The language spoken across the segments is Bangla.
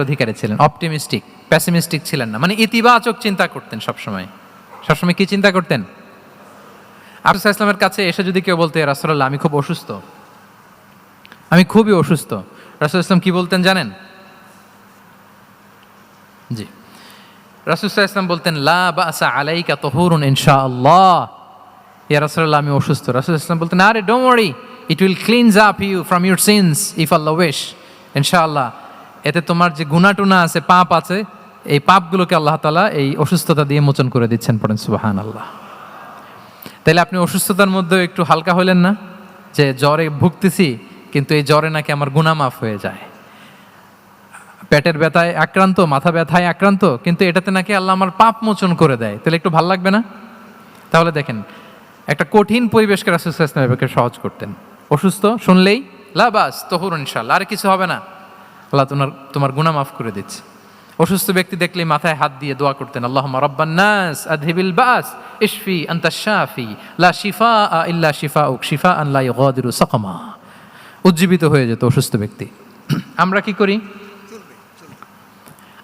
অধিকারী ছিলেন অপটিমিস্টিক প্যাসিমিস্টিক ছিলেন না। মানে ইতিবাচক চিন্তা করতেন সবসময়। সবসময় কি চিন্তা করতেন? আফসা ইসলামের কাছে এসে যদি কেউ বলতে রাসুল্লাহ আমি খুব অসুস্থ। আমি খুবই অসুস্থ। রাসুল ইসলাম কি বলতেন জানেন? জি। রাসুসাহ ইসলাম বলতেন, লা বাসা আলাইকা তহুরুন ইনশা আল্লাহ ইয়া রাসুল্লাহ আমি অসুস্থ। রাসুল ইসলাম বলতেন, আরে don't worry it will cleanse up you from your sins if Allah wish ইনশাআল্লাহ। এতে তোমার যে গুণাটুনা আছে, পাপ আছে, এই পাপগুলোকে আল্লাহ তালা এই অসুস্থতা দিয়ে মোচন করে দিচ্ছেন পড়েন সুবাহান আল্লাহ তাইলে আপনি অসুস্থতার মধ্যেও একটু হালকা হলেন না? যে জ্বরে ভুগতেছি, কিন্তু এই জ্বরে নাকি আমার গুণা মাফ হয়ে যায়। পেটের ব্যথায় আক্রান্ত, মাথা ব্যথায় আক্রান্ত, কিন্তু এটাতে নাকি আল্লাহ আমার পাপ মোচন করে দেয়। তাহলে একটু ভালো লাগবে না? তাহলে দেখেন, একটা কঠিন পরিবেশকে রাসুসাইসলামকে সহজ করতেন। অসুস্থ শুনলেই, লাবাস, তহুর ইনশাল্লাহ আর কিছু হবে না। আল্লাহ তোমার তোমার গুণা মাফ করে দিচ্ছে। অসুস্থ ব্যক্তি দেখলেই মাথায় হাত দিয়ে দোয়া করতেন আল্লাহ রব্বান্নাস আধহিবিল বাস ইশফি আন্তা লা শিফা আ ইল্লা শিফা উক শিফা আল্লাহ গদিরু সকমা। উজ্জীবিত হয়ে যেত অসুস্থ ব্যক্তি। আমরা কি করি?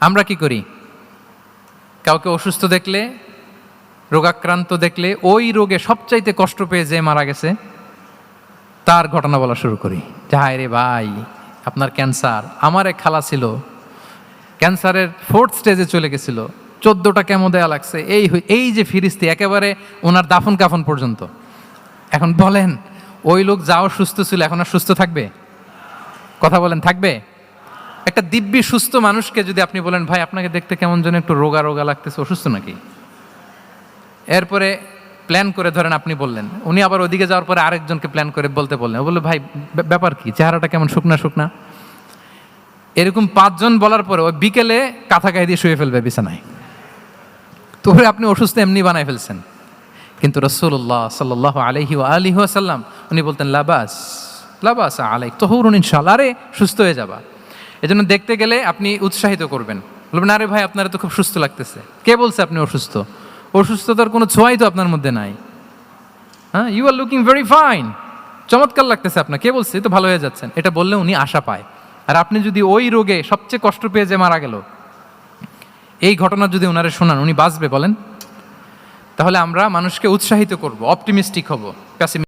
আমরা কি করি? কাউকে অসুস্থ দেখলে, রোগাক্রান্ত দেখলে, ওই রোগে সবচাইতে কষ্ট পেয়ে যে মারা গেছে, তার ঘটনা বলা শুরু করি। যে, হায় রে ভাই আপনার ক্যান্সার। আমার এক খালা ছিল, ক্যান্সারের ফোর্থ স্টেজে চলে গেছিল। চোদ্দোটা কেমো দেয়া লাগছে। এই এই যে ফিরিস্তি, একেবারে ওনার দাফন কাফন পর্যন্ত। এখন বলেন, ওই লোক যাও সুস্থ ছিল, এখন আর সুস্থ থাকবে? কথা বলেন, থাকবে? একটা দিব্যি সুস্থ মানুষকে যদি আপনি বলেন, ভাই, আপনাকে দেখতে কেমন যেন একটু রোগা রোগা লাগতেছে, অসুস্থ নাকি? এরপরে প্ল্যান করে ধরেন আপনি বললেন। উনি আবার ওদিকে যাওয়ার পরে আরেকজনকে প্ল্যান করে বলতে বললেন। বলল, ভাই ব্যাপার কি? চেহারাটা কেমন শুকনা শুকনা? এরকম পাঁচজন বলার পরে ওই বিকেলে কাঁথা গায়ে দিয়ে শুয়ে ফেলবে বিছানায়। তো আপনি অসুস্থ, এমনি বানায় ফেলছেন। কিন্তু রসুল্লাহ সাল্লাহ আলহি ও আলিহ সাল্লাম উনি বলতেন, লাবাস লাবাস আলাই তহরুন ইনশাল্লাহ আরে, সুস্থ হয়ে যাবা। এজন্য দেখতে গেলে আপনি উৎসাহিত করবেন। বলবেন, আরে ভাই, আপনারা তো খুব সুস্থ লাগতেছে। কে বলছে আপনি অসুস্থ? অসুস্থতার কোনো ছোঁয়াই তো আপনার মধ্যে নাই। হ্যাঁ you are looking very fine চমৎকার লাগতেছে আপনার কে বলছে? তো ভালো হয়ে যাচ্ছেন। এটা বললে উনি আশা পায়। আর আপনি যদি ওই রোগে সবচেয়ে কষ্ট পেয়ে যে মারা গেল, এই ঘটনা যদি ওনারে শোনান, উনি বাঁচবে বলেন? তাহলে আমরা মানুষকে উৎসাহিত করব অপটিমিস্টিক হব।